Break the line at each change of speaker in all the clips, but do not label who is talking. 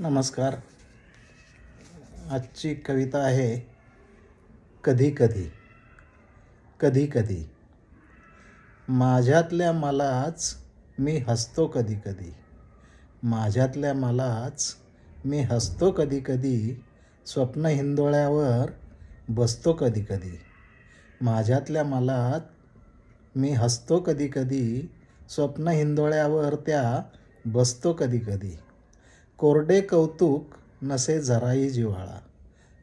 नमस्कार. आजची कविता आहे कधी कधी कधी कधी. माझ्यातल्या मलाच मी हसतो कधी कधी. माझ्यातल्या मलाच मी हसतो कधी कधी. स्वप्न हिंदोळ्यावर बसतो कधी कधी. माझ्यातल्या मलात मी हसतो कधी कधी. स्वप्न हिंदोळ्यावर त्या बसतो कधी कधी. कोरडे कौतुक नसे जराही जिव्हाळा.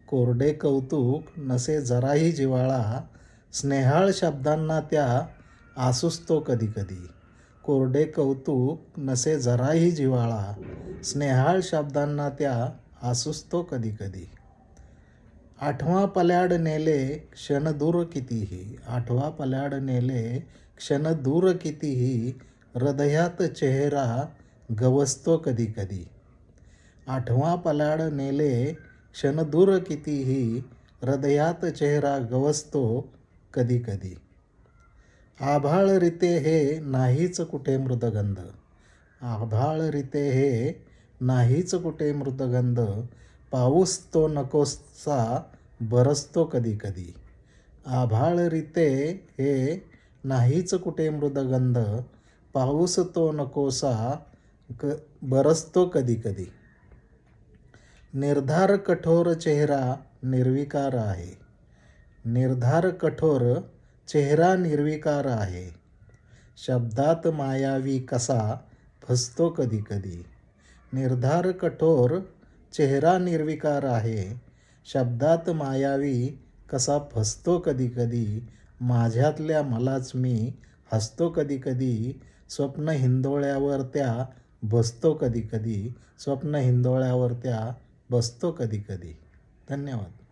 कोरडे कौतुक नसे जराही जिव्हाळा. स्नेहाळ शब्दांना त्या आसुसतो कधीकधी. कोरडे कौतुक नसे जराही जिव्हाळा. स्नेहाळ शब्दांना त्या आसुसतो कधीकधी. आठवा पल्याड नेले क्षण दूर कितीही. आठवा पल्याड नेले क्षण दूर कितीही. हृदयात चेहरा गवसतो कधीकधी. आठवा पलाड नेले क्षणदूर कितीही हृदयात चेहरा गवसतो कधी कधी. आभाळरिते हे नाहीच कुठे मृदगंध. आभाळरिते हे नाहीच कुठे मृदगंध. पाऊस तो नकोसा बरसतो कधी कधी. आभाळरिते हे नाहीच कुठे मृदगंध. पाऊस तो नकोसा क बरसतो कधी कधी. निर्धार कठोर चेहरा निर्विकार आहे. निर्धार कठोर चेहरा निर्विकार आहे. शब्दात मायावी कसा फसतो कधी कधी निर्धार कठोर चेहरा निर्विकार आहे. शब्दात मायावी कसा फसतो कधी कधी माझ्यातल्या मलाच मी हसतो कधी कधी स्वप्न हिंदोळ्यावर त्या बसतो कधी कधी स्वप्न हिंदोळ्यावर त्या बसतो कधी कधी. धन्यवाद.